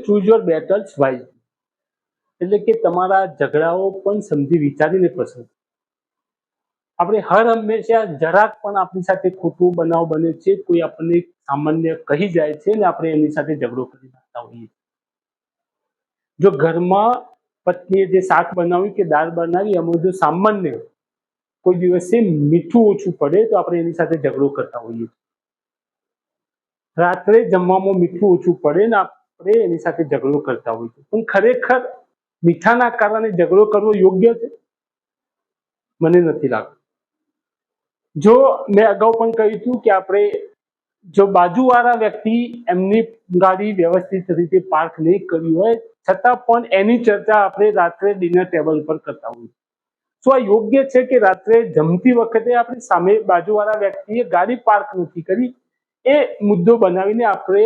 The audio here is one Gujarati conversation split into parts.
ચૂઝ યોર બેટલ્સ વાઇઝ એટલે કે તમારા ઝઘડાઓ પણ સમજી વિચારીને પસંદ આપણે હર હંમેશા જરાક પણ આપણી સાથે ખોટું બનાવ બને છે, કોઈ આપણને સામાન્ય કહી જાય છે ને આપણે એની સાથે ઝઘડો કરી નાખતા હોઈએ જો ઘરમાં પત્નીએ જે શાક બનાવ્યું કે દાળ બનાવી, એમાં જો સામાન્ય કોઈ દિવસે મીઠું ઓછું પડે તો આપણે એની સાથે ઝઘડો કરતા હોઈએ રાત્રે જમવામાં મીઠું ઓછું પડે ને આપણે એની સાથે ઝઘડો કરતા હોય છે. પણ ખરેખર મીઠાના કારણે ઝઘડો કરવો યોગ્ય છે? મને નથી લાગતું. જો મેં અગાઉ પણ કહ્યું હતું કે આપણે જો બાજુવાળા વ્યક્તિ એમની ગાડી વ્યવસ્થિત રીતે પાર્ક નહીં કરી હોય, છતાં પણ એની ચર્ચા આપણે રાત્રે ડિનર ટેબલ પર કરતા હોઈએ શું આ યોગ્ય છે કે રાત્રે જમતી વખતે આપણે સામે બાજુવાળા વ્યક્તિએ ગાડી પાર્ક નથી કરી? એ મુદ્દો બનાવીને આપણે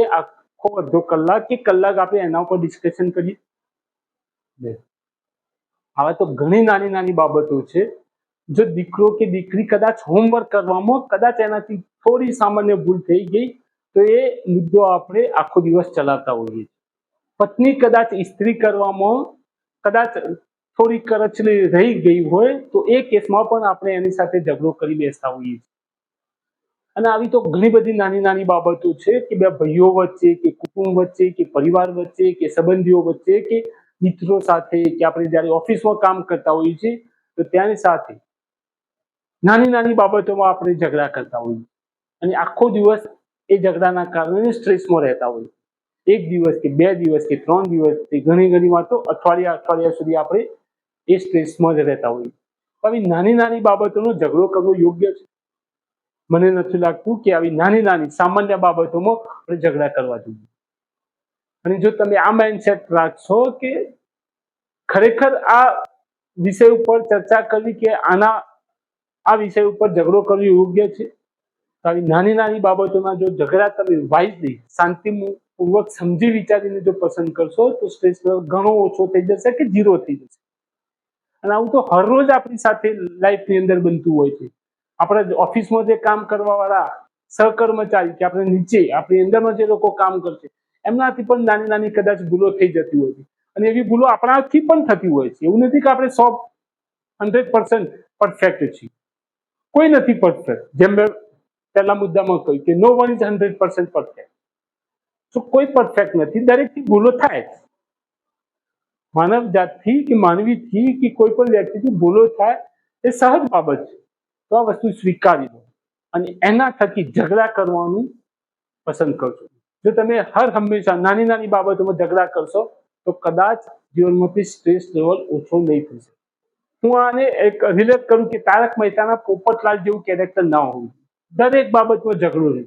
આખો અડધો કલાક કે કલાક આપણે એના ઉપર ડિસ્કશન કરીએ. આવા તો ઘણી નાની નાની બાબતો છે. જો દીકરો કે દીકરી કદાચ હોમવર્ક કરવામાં કદાચ એનાથી થોડી સામાન્ય ભૂલ થઈ ગઈ, તો એ મુદ્દો આપણે આખો દિવસ ચલાવતા હોઈએ છીએ. પત્ની કદાચ ઇસ્ત્રી કરવામાં કદાચ થોડી કરચલી રહી ગઈ હોય, તો એ કેસમાં પણ આપણે એની સાથે ઝઘડો કરી બેસતા હોઈએ છીએ. અને આવી તો ઘણી બધી નાની નાની બાબતો છે કે બે ભાઈઓ વચ્ચે, કે કુટુંબ વચ્ચે, કે પરિવાર વચ્ચે, કે સંબંધીઓ વચ્ચે, કે મિત્રો સાથે, કે આપણે જ્યારે ઓફિસમાં કામ કરતા હોઈએ છીએ, તો ત્યાંની સાથે નાની નાની બાબતોમાં આપણે ઝઘડા કરતા હોઈએ અને આખો દિવસ એ ઝઘડાના કારણે સ્ટ્રેસમાં રહેતા હોઈએ એક દિવસ કે બે દિવસ કે ત્રણ દિવસ કે ઘણી ઘણી વાતો અઠવાડિયા અઠવાડિયા સુધી આપણે એ સ્ટ્રેસમાં જ રહેતા હોઈએ આવી નાની નાની બાબતોનો ઝઘડો કરવો યોગ્ય છે? મને નથી લાગતું કે આવી નાની નાની સામાન્ય બાબતોમાં આપણે ઝઘડા કરવા જોઈએ. અને જો તમે આ માઇન્ડસેટ રાખશો કે ખરેખર આ વિષય ઉપર ચર્ચા કરવી કે આના આ વિષય ઉપર ઝઘડો કરવો યોગ્ય છે? તો આવી નાની નાની બાબતોમાં જો ઝઘડા તમે વાઇઝલી શાંતિપૂર્વક સમજી વિચારીને જો પસંદ કરશો, તો સ્ટ્રેસ ઘણો ઓછો થઈ જશે કે ઝીરો થઈ જશે. અને આવું તો હરરોજ આપણી સાથે લાઈફની અંદર બનતું હોય છે. આપણે ઓફિસમાં જે કામ કરવા વાળા સહકર્મચારી કે આપણે નીચે, આપણી અંદરમાં જે લોકો કામ કરશે, એમનાથી પણ નાની નાની કદાચ ભૂલો થઈ જતી હોય છે. અને એવી ભૂલો આપણાથી પણ થતી હોય છે. એવું નથી કે આપણે સો હંડ્રેડ પર્સન્ટ પરફેક્ટ છીએ. કોઈ નથી પરફેક્ટ જેમ મેં પહેલા મુદ્દામાં કહ્યું કે no one is hundred percent perfect તો કોઈ પરફેક્ટ નથી. દરેકથી ભૂલો થાય માનવ જાતથી કે માનવીથી કે કોઈ પણ વ્યક્તિથી ભૂલો થાય એ સહજ બાબત છે. તો આ વસ્તુ સ્વીકારી લો અને એના થકી ઝઘડા કરવાનું પસંદ કરશો જો તમે હર હંમેશા નાની નાની બાબતોમાં ઝઘડા કરશો, તો કદાચ જીવનમાંથી સ્ટ્રેસ લેવલ ઓછો નહીં થશે હું આને એક રિલેટ કરું કે તારક મહેતાના પોપટલાલ જેવું કેરેક્ટર ના હોવું દરેક બાબતમાં ઝઘડો રહે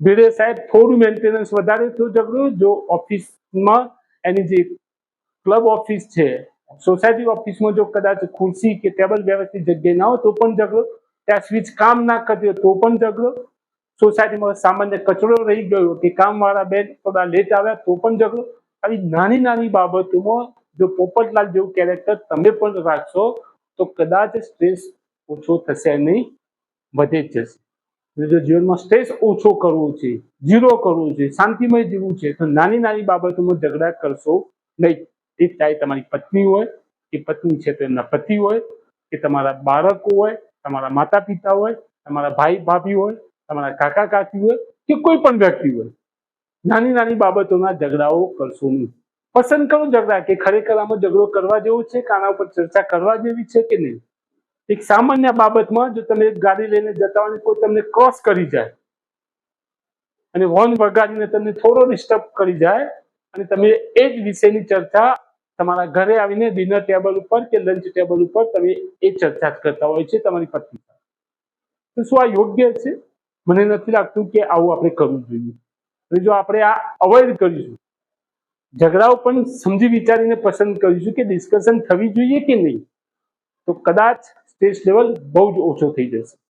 ભીડે સાહેબ થોડું મેન્ટેનન્સ વધારે તો ઝઘડો, જો ઓફિસમાં એની જે ક્લબ ઓફિસ છે સોસાયટી ઓફિસમાં જો કદાચ ખુરશી કે ટેબલ વ્યવસ્થિત જગ્યાએ ના હોય, તો પણ ઝઘડો. ત્યાં સ્વિચ કામ ના કરતી હોય, તો પણ ઝઘડો. સોસાયટીમાં સામાન્ય કચરો રહી ગયો કે કામવાળા બેન થોડા લેટ આવ્યા, તો પણ ઝઘડો. આવી નાની નાની બાબતોમાં જો પોપટલાલ જેવું કેરેક્ટર તમે પણ રાખશો, તો કદાચ સ્ટ્રેસ ઓછો થશે નહીં, વધે જ જશે. જો જીવનમાં સ્ટ્રેસ ઓછો કરવો છે ઝીરો કરવું છે, શાંતિમય જીવવું છે, તો નાની નાની બાબતોમાં ઝઘડા કરશો નહીં. એ ચાહે તમારી પત્ની હોય, કે પત્ની છે તેમના પતિ હોય, કે તમારા બાળકો હોય, તમારા માતા પિતા હોય, તમારા ભાઈ ભાભી હોય, તમારા કાકા કાકી હોય, કે કોઈ પણ વ્યક્તિ હોય. નાની નાની બાબતોના ઝઘડાઓ કરશો નહીં. પસંદ કરો ઝઘડા, કે ખરેખર આમાં ઝઘડો કરવા જેવો છે, કે આના ઉપર ચર્ચા કરવા જેવી છે કે નહીં? એક સામાન્ય બાબતમાં જો તમે ગાડી લઈને જતા હોય કોઈ તમને ક્રોસ કરી જાય, અને હોર્ન વગાડીને તમને થોડો ડિસ્ટર્બ કરી જાય, અને તમે એ જ વિષયની ચર્ચા તમારા ઘરે આવીને ડિનર ટેબલ ઉપર કે લંચ ટેબલ ઉપર તમે એ ચર્ચા કરતા હોય છે તમારી પત્ની તો શું આ યોગ્ય છે? મને નથી લાગતું કે આવું આપણે કરવું જોઈએ. જો આપણે આ અવોઇડ કરીશું, ઝઘડાઓ પણ સમજી વિચારીને પસંદ કરીશું કે ડિસ્કશન થવી જોઈએ કે નહીં, તો કદાચ સ્ટ્રેસ લેવલ બહુ જ ઓછો થઈ જશે.